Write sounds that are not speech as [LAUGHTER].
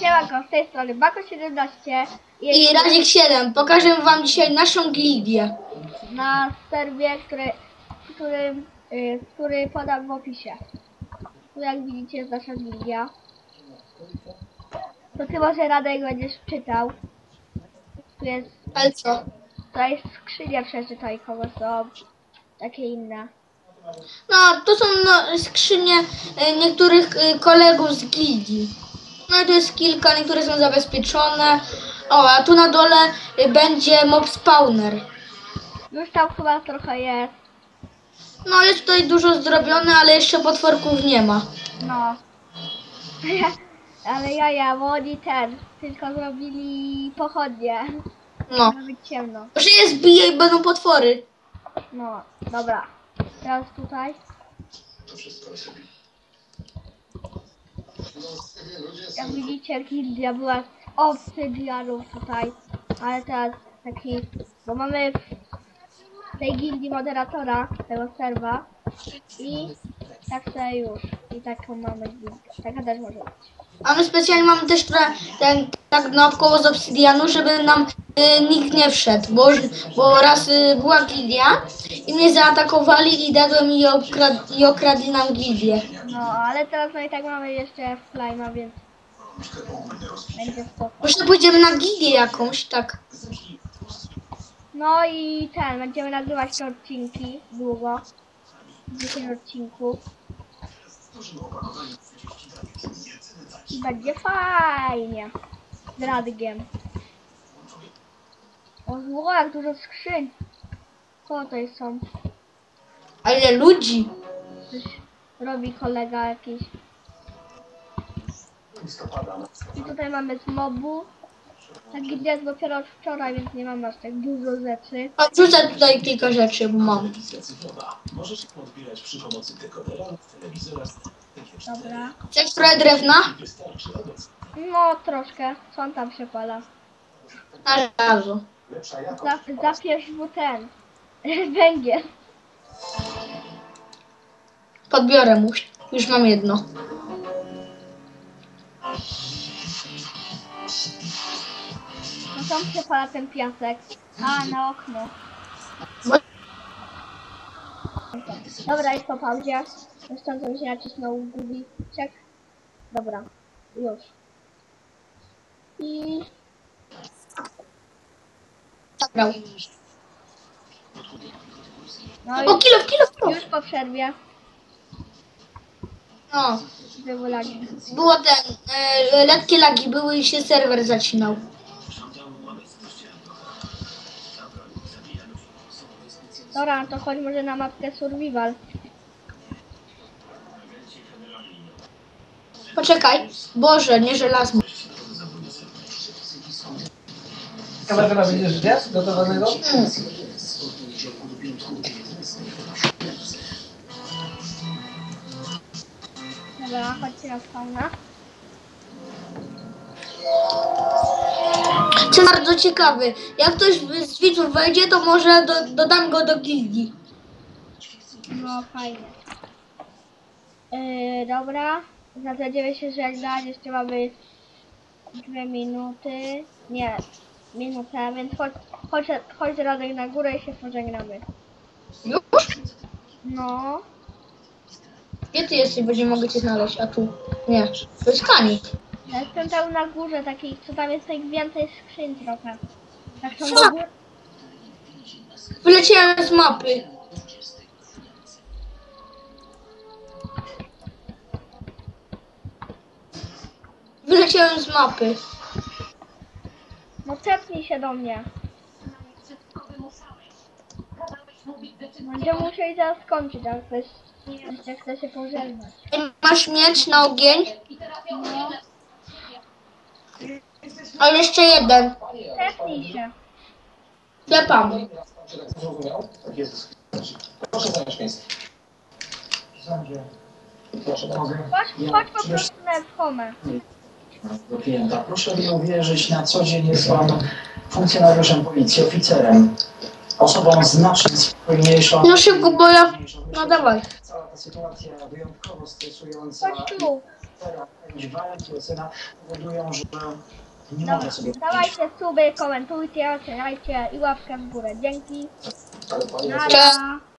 Siemanko, z tej strony Bako17 I Radzik 7. Pokażę wam dzisiaj naszą gildię. na serwie, który, który, y, który podam w opisie. Tu jak widzicie jest nasza gildia. To ty może Radek będziesz czytał. Tu jest, Ale co? to jest skrzynia przeczytaj kogo są. Takie inne. No, to są no, skrzynie e, niektórych e, kolegów z gildii. No i tu jest kilka, niektóre są zabezpieczone. O, a tu na dole będzie mob spawner. Już tam chyba trochę jest. No, jest tutaj dużo zrobione, ale jeszcze potworków nie ma. No. [LAUGHS] Ale ja, ja, bo oni ten, tylko zrobili pochodnie. No. Ma być ciemno. Że je zbije i będą potwory. No, dobra. Teraz tutaj. Jak widzicie, gildia była z obsydianów tutaj. Ale teraz taki, bo mamy w tej gildii moderatora tego serwa. I tak sobie już. I taką mamy gildię. Taka też może być. A my specjalnie mamy też trochę ten, tak naokoło z obsydianu, żeby nam e, nikt nie wszedł, bo, bo raz e, była gildia i mnie zaatakowali i dadłem i, okrad, i okradli nam gildię. No, ale teraz no i tak mamy jeszcze slima, więc będzie spoko. Może pójdziemy na gildię jakąś, tak. No i ten, będziemy nagrywać te odcinki długo. 10 odcinków. I będzie fajnie. Z Radgiem. O zło, jak dużo skrzyń. Co to jest są? Ale ludzi. Coś robi kolega jakiś. I tutaj mamy z mobu. Ta gildia jest dopiero od wczoraj, więc nie mam aż tak dużo rzeczy. A wrzucę tutaj kilka rzeczy, bo mam. Możesz odbierać przy pomocy dekodera, telewizora, Dobra. Chcesz trochę drewna? No, troszkę. Co on tam się pala? Na razu. Za, zapierz mu ten. [LAUGHS] Węgiel. Podbiorę mu. Już mam jedno. No tam się pala ten piasek. A, na okno. Dobra, jest po pauzie. Mi się nacisnął guziczek. Dobra, już. I Zabrał. no O, i kilo, kilo, kilo. już po przerwie No. były lagi. Było ten, e, lekkie lagi były i się serwer zacinał. Dobra, no to chodź może na mapkę survival. Poczekaj. Boże, nie żelazny. Kamerę będziesz zjadł gotowanego? Mm. Dobra, chodźcie na spawna. Co bardzo ciekawy. Jak ktoś z widzów wejdzie, to może do, dodam go do gildii. No fajnie. Yy, dobra. Zasadziemy się żegnać. Jeszcze mamy dwie minuty. Nie, minutę, więc chodź, chodź, chodź Radek na górę i się pożegnamy. Już? No. Gdzie ty jesteś? Bo nie mogę cię znaleźć. A tu? Nie. To jest kanik. Ja jestem tam na górze takiej, co tam jest więcej skrzyń trochę. Tak są Co? do góry. Wyleciałem z mapy. Wyleciałem z mapy. No tepnij się do mnie. Będziemy musieli zaraz skończyć, ale ktoś chce się pożegnać. Masz miecz na ogień? No, A jeszcze jeden. tepnij się. Klepam. Zrozumiał? Tak jest. Proszę zająć miejsce. Proszę bardzo. Chodź, chodź po prostu na komę. do klienta. Proszę mi uwierzyć, na co dzień jest Pan funkcjonariuszem policji, oficerem, osobą znacznie spokojniejszą. No szybko, bo ja... No dawaj. Cała ta sytuacja wyjątkowo stresująca. Chodź tu. Teraz jakieś walki o syna powodują, że nie Dobra, mogę sobie dawajcie suby, komentujcie, oceniajcie i łapkę w górę. Dzięki. Nara.